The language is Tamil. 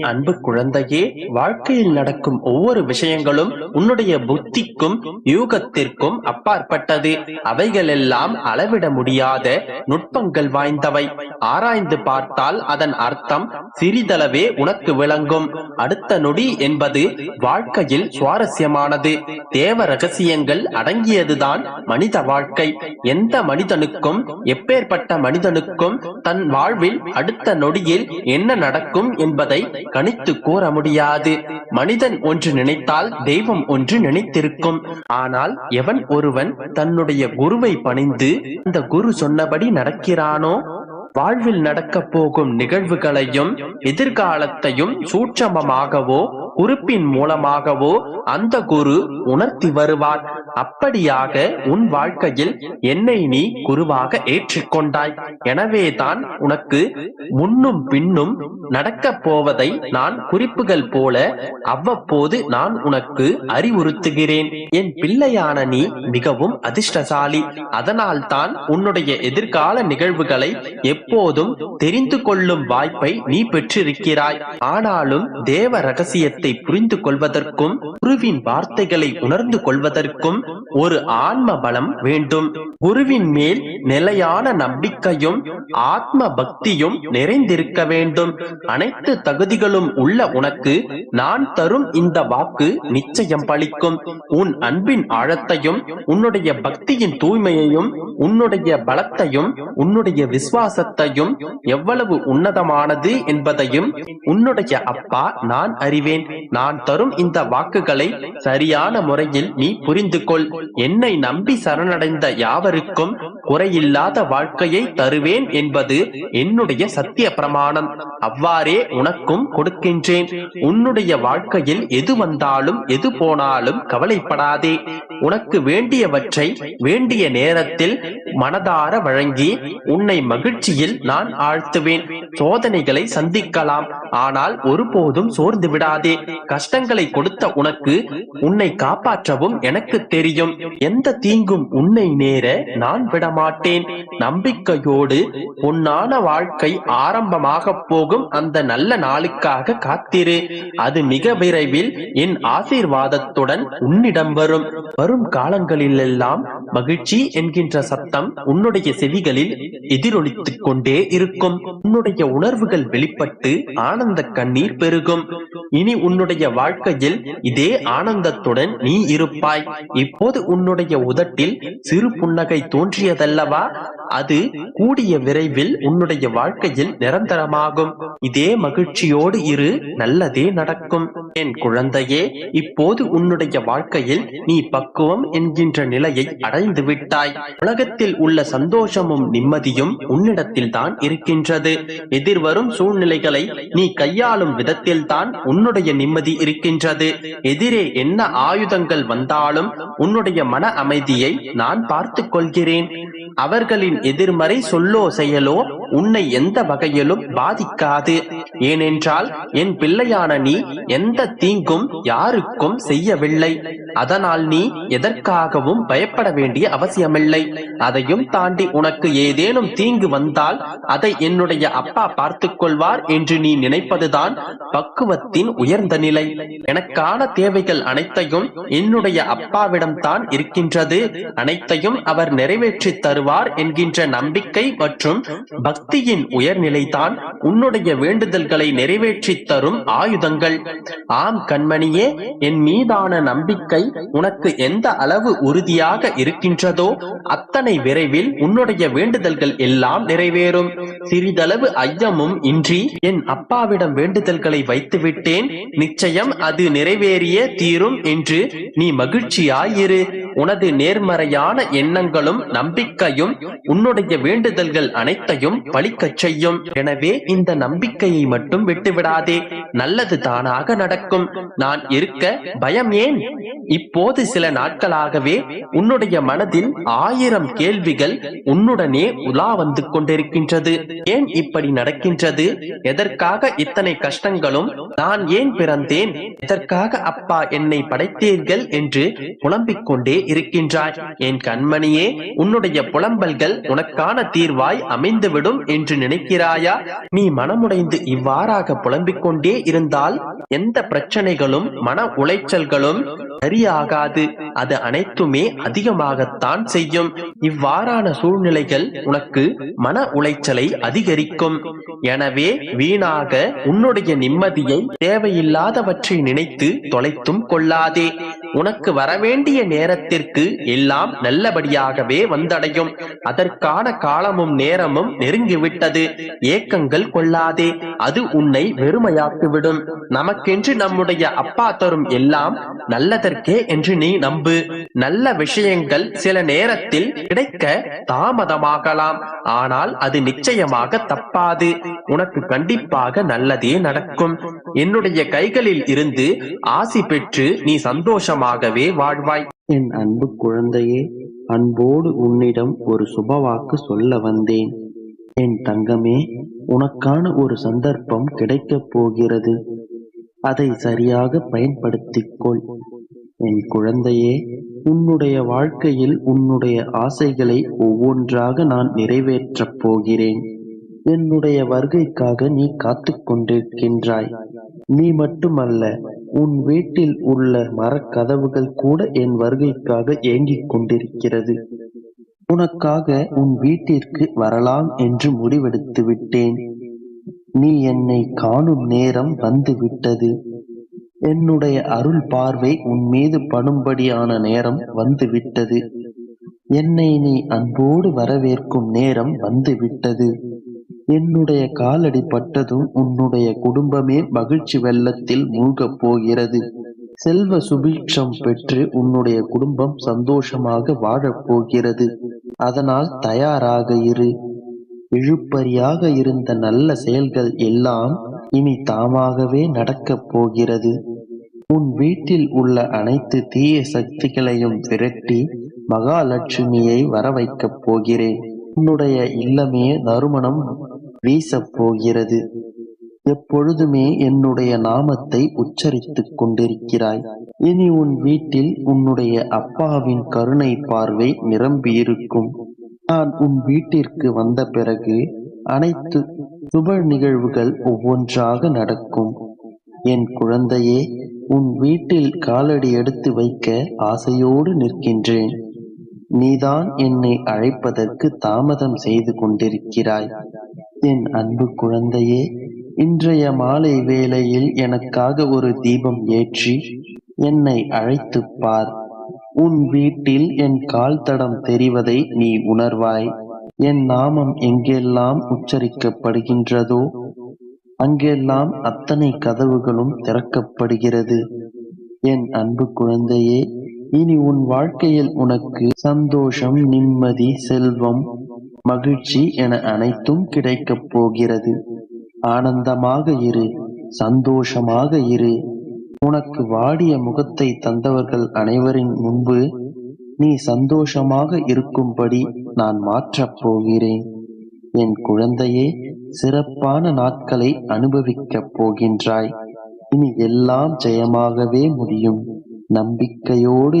அன்பு குழந்தையே வாழ்க்கையில் நடக்கும் ஒவ்வொரு விஷயங்களும் உன்னுடைய புத்திக்கும் யூகத்திற்கும் அப்பாற்பட்டது. அவைகளெல்லாம் அளவிட முடியாத நுட்பங்கள் வாய்ந்தவை. ஆராய்ந்து பார்த்தால் அதன் அர்த்தம் சிறிதளவே உனக்கு விளங்கும். அடுத்த நொடி என்பது வாழ்க்கையில் சுவாரஸ்யமானது. தேவ ரகசியங்கள் அடங்கியதுதான் மனித வாழ்க்கை. எந்த மனிதனுக்கும் எப்பேற்பட்ட மனிதனுக்கும் தன் வாழ்வில் அடுத்த நொடியில் என்ன நடக்கும் என்பதை கணித்து கூற முடியாது. மனிதன் ஒன்று நினைத்தால் தெய்வம் ஒன்று நினைத்திருக்கும். ஆனால் எவன் ஒருவன் தன்னுடைய குருவை பணிந்து அந்த குரு சொன்னபடி நடக்கிறானோ? வாழ்வில் நடக்கப் போகும் நிகழ்வுகளையும் எதிர்காலத்தையும் சூட்சமமாகவோ குறிப்பின் மூலமாகவோ அந்த குரு உணர்த்தி வருவார். அப்படியாக உன் வாழ்க்கையில் என்னை நீ குருவாக ஏற்றுக்கொண்டாய். எனவேதான் உனக்கு முன்னும் பின்னும் நடக்கப் போவதை நான் குறிப்புகள் போல அவ்வப்போது நான் உனக்கு அறிவுறுத்துகிறேன். என் பிள்ளையான நீ மிகவும் அதிர்ஷ்டசாலி. அதனால் தான் உன்னுடைய எதிர்கால நிகழ்வுகளை எப்போதும் தெரிந்து கொள்ளும் வாய்ப்பை நீ பெற்றிருக்கிறாய். ஆனாலும் தேவ ரகசியத்தை புரிந்து கொள்வதற்கும் குருவின் வார்த்தைகளை உணர்ந்து கொள்வதற்கும் ஒரு ஆன்ம பலம் வேண்டும். குருவின் மேல் நிலையான நம்பிக்கையும் ஆத்ம பக்தியும் நிறைந்திருக்க வேண்டும். அனைத்து தகுதிகளும் உள்ள உனக்கு நான் தரும் இந்த வாக்கு நிச்சயம் பலிக்கும். உன் அன்பின் ஆழத்தையும் உன்னுடைய பக்தியின் தூய்மையையும் உன்னுடைய பலத்தையும் உன்னுடைய விசுவாசத்தையும் எவ்வளவு உன்னதமானது என்பதையும் உன்னுடைய அப்பா நான் அறிவேன். நான் தரும் இந்த வாக்குகளை சரியான முறையில் நீ புரிந்து கொள் என்னை நம்பி சரணடைந்த யாவருக்கும் குறையில்லாத வாழ்க்கையை தருவேன் என்பது என்னுடைய சத்திய பிரமாணம் அவ்வாறே உனக்கும் கொடுக்கின்றேன். உன்னுடைய வாழ்க்கையில் எது வந்தாலும் எது போனாலும் கவலைப்படாதே. உனக்கு வேண்டியவற்றை வேண்டிய நேரத்தில் மனதார வழங்கி உன்னை மகிழ்ச்சியில் நான் ஆழ்த்துவேன். சோதனைகளை சந்திக்கலாம். ஆனால் ஒருபோதும் சோர்ந்து விடாதே. கஷ்டங்களை கொடுத்த உனக்கு உன்னை காப்பாற்றவும் எனக்கு தெரியும். தெரியும். எந்த தீங்கும் உன்னை நேர நான் விடமாட்டேன். நம்பிக்கையோடு உன்னான வாழ்க்கை ஆரம்பமாக போகும் அந்த நல்ல நாளுக்காக காத்திரு. அது மிக விரைவில் என் ஆசீர்வாதத்துடன் உன்னிடம் வரும். வரும் காலங்களிலெல்லாம் மகிழ்ச்சி என்கின்ற சத்தம் உன்னுடைய செவிகளில் எதிரொலித்துக் கொண்டே இருக்கும். உன்னுடைய உணர்வுகள் வெளிப்பட்டு ஆனந்த கண்ணீர் பெருகும். இனி உன்னுடைய வாழ்க்கையில் இதே ஆனந்தத்துடன் நீ இருப்பாய். இப்போது உன்னுடைய உதட்டில் சிறு புன்னகை தோன்றியதல்லவா? அது கூடிய விரைவில் உன்னுடைய வாழ்க்கையில் நிரந்தரமாகும். இதே மகிழ்ச்சியோடு இரு நல்லதே நடக்கும். என் குழந்தையே இப்போது உன்னுடைய வாழ்க்கையில் நீ பக்குவம் என்கின்ற நிலையை அடைந்து விட்டாய். உலகத்தில் உள்ள சந்தோஷமும் நிம்மதியும் உன்னிடத்தில் தான் இருக்கின்றது. எதிர்வரும் சூழ்நிலைகளை நீ கையாளும் விதத்தில் தான் உன்னுடைய நிம்மதி இருக்கின்றது. எதிரே என்ன ஆயுதங்கள் வந்தாலும் உன்னுடைய மன அமைதியை நான் பார்த்து கொள்கிறேன். அவர்களின் எதிர்மறை சொல்லோ செயலோ உன்னை எந்த வகையிலும் பாதிக்காது. ஏனென்றால் என் பிள்ளையான நீ எந்த தீங்கும் யாருக்கும் செய்யவில்லை. அதனால் நீ எதற்காகவும் பயப்பட வேண்டிய அவசியமில்லை. அதையும் தாண்டி உனக்கு ஏதேனும் தீங்கு வந்தால் அதை என்னுடைய அப்பா பார்த்துக் கொள்வார் என்று நீ நினைப்பதுதான் பக்குவத்தின் உயர்ந்த நிலை. எனக்கான தேவைகள் அனைத்தையும் என்னுடைய அப்பாவிடம் தான் இருக்கின்றது. அனைத்தையும் அவர் நிறைவேற்றி தருவார் என்கின்ற நம்பிக்கை மற்றும் பக்தியின் உயர்நிலைதான் உன்னுடைய வேண்டுதல்களை நிறைவேற்றி தரும் ஆயுதங்கள். ஆம் கண்மணியே என் மீதான நம்பிக்கை உனக்கு எந்த அளவு உறுதியாக இருக்கின்றதோ அத்தனை விரைவில் உன்னுடைய வேண்டுதல்கள் எல்லாம் நிறைவேறும். சிறிதளவு ஐயமும் இன்றி என் அப்பாவிடம் வேண்டுதல்களை வைத்துவிட்டு விட்டேன் நிச்சயம் அது நிறைவேறிய தீரும் என்று நீ மகிழ்ச்சியாயிரு. உனது நேர்மறையான எண்ணங்களும் நம்பிக்கையும் உன்னுடைய வேண்டுதல்கள் அனைத்தையும் பழிக்கச் செய்யும். எனவே இந்த நம்பிக்கையை மட்டும் விட்டுவிடாதே. நல்லது தானாக நடக்கும். நான் இருக்க பயம் ஏன்? இப்போது சில நாட்களாகவே உன்னுடைய மனதில் ஆயிரம் கேள்விகள் உன்னுடனே உலா வந்து கொண்டிருக்கின்றது. ஏன் இப்படி நடக்கின்றது? எதற்காக இத்தனை கஷ்டங்களும்? நான் ஏன் பிறந்தேன்? எதற்காக அப்பா என்னை படைத்தீர்கள்? என்று புலம்பிக் கொண்டே இருக்கின்றாய். என் கண்மணியே உன்னுடைய புலம்பல்கள் உனக்கான தீர்வாய் அமைந்துவிடும் என்று நினைக்கிறாயா? நீ மனமுடைந்து இவ்வாறாக புலம்பிக் கொண்டே இருந்தால் எந்த பிரச்சனைகளும் மன உளைச்சல்களும் சரியாகாது. அது அனைத்துமே அதிகமாகத்தான் செய்யும். இவ்வாறான சூழ்நிலைகள் உனக்கு மன உளைச்சலை அதிகரிக்கும். எனவே வீணாக உன்னுடைய நிம்மதியை தேவையில்லாதவற்றை நினைத்து தொலைத்தும் கொள்ளாதே. உனக்கு வரவேண்டிய நேரத்திற்கு எல்லாம் நல்லபடியாகவே வந்தடையும். அதற்கான காலமும் நேரமும் நெருங்கிவிட்டது. ஏக்கங்கள் கொள்ளாதே அது உன்னை வெறுமையாக்கிவிடும். நமக்கென்று நம்முடைய அப்பா தரும் எல்லாம் நல்லதற்கே என்று நீ நம்பு. நல்ல விஷயங்கள் சில நேரத்தில் கிடைக்க தாமதமாகலாம். ஆனால் அது நிச்சயமாக தப்பாது. உனக்கு கண்டிப்பாக நல்லதே நடக்கும். என்னுடைய கைகளில் இருந்து ஆசி பெற்று நீ சந்தோஷமாகவே வாழ்வாய். என் அன்பு குழந்தையே அன்போடு உன்னிடம் ஒரு சுபவாக்கு சொல்ல வந்தேன். என் தங்கமே உனக்கான ஒரு சந்தர்ப்பம் கிடைக்கப் போகிறது. அதை சரியாக பயன்படுத்திக் கொள் என் குழந்தையே உன்னுடைய வாழ்க்கையில் உன்னுடைய ஆசைகளை ஒவ்வொன்றாக நான் நிறைவேற்றப் போகிறேன். என்னுடைய வருகைக்காக நீ காத்துக்கொண்டிருக்கின்றாய் கொண்டிருக்கின்றாய். நீ மட்டுமல்ல உன் வீட்டில் உள்ள மரக்கதவுகள் கூட என் வருகைக்காக ஏங்கிக் கொண்டிருக்கிறது. உனக்காக உன் வீட்டிற்கு வரலாம் என்று முடிவெடுத்து விட்டேன். நீ என்னை காணும் நேரம் வந்து விட்டது. என்னுடைய அருள் பார்வை உன் மீது படும்படியான நேரம் வந்து விட்டது. என்னை நீ அன்போடு வரவேற்கும் நேரம் வந்துவிட்டது என்னுடைய காலடி பட்டதும் உன்னுடைய குடும்பமே மகிழ்ச்சி வெள்ளத்தில் மூழ்கப் போகிறது. செல்வ சுபீட்சம் பெற்று உன்னுடைய குடும்பம் சந்தோஷமாக வாழப் போகிறது. அதனால் தயாராக இரு. இழுப்பறியாக இருந்த நல்ல செயல்கள் எல்லாம் இனி தாமாகவே நடக்கப் போகிறது. உன் வீட்டில் உள்ள அனைத்து தீய சக்திகளையும் விரட்டி மகாலட்சுமியை வர வைக்கப் போகிறேன். உன்னுடைய இல்லமே நறுமணம் வீசப் போகிறது எப்பொழுதுமே என்னுடைய நாமத்தை உச்சரித்துக் கொண்டிருக்கிறாய். இனி உன் வீட்டில் உன்னுடைய அப்பாவின் கருணை பார்வை நிரம்பியிருக்கும். நான் உன் வீட்டிற்கு வந்த பிறகு அனைத்து சுப நிகழ்வுகள் ஒவ்வொன்றாக நடக்கும். என் குழந்தையே உன் வீட்டில் காலடி எடுத்து வைக்க ஆசையோடு நிற்கின்றேன். நீதான் என்னை அழைப்பதற்கு தாமதம் செய்து கொண்டிருக்கிறாய். என் அன்பு குழந்தையே இன்றைய மாலை வேளையில் எனக்காக ஒரு தீபம் ஏற்றி என்னை அழைத்துப் பார். உன் வீட்டில் என் கால் தடம் தெரிவதை நீ உணர்வாய். என் நாமம் எங்கெல்லாம் உச்சரிக்கப்படுகின்றதோ அங்கெல்லாம் அத்தனை கதவுகளும் திறக்கப்படுகிறது. என் அன்பு குழந்தையே இனி உன் வாழ்க்கையில் உனக்கு சந்தோஷம் நிம்மதி செல்வம் மகிழ்ச்சி என அனைத்தும் கிடைக்கப் போகிறது. ஆனந்தமாக இரு சந்தோஷமாக இரு. உனக்கு வாடிய முகத்தை தந்தவர்கள் அனைவரின் முன்பு நீ சந்தோஷமாக இருக்கும்படி நான் மாற்றப் போகிறேன். என் குழந்தையே சிறப்பான நாட்களை அனுபவிக்கப் போகின்றாய். இனி எல்லாம் ஜெயமாகவே முடியும். நம்பிக்கையோடு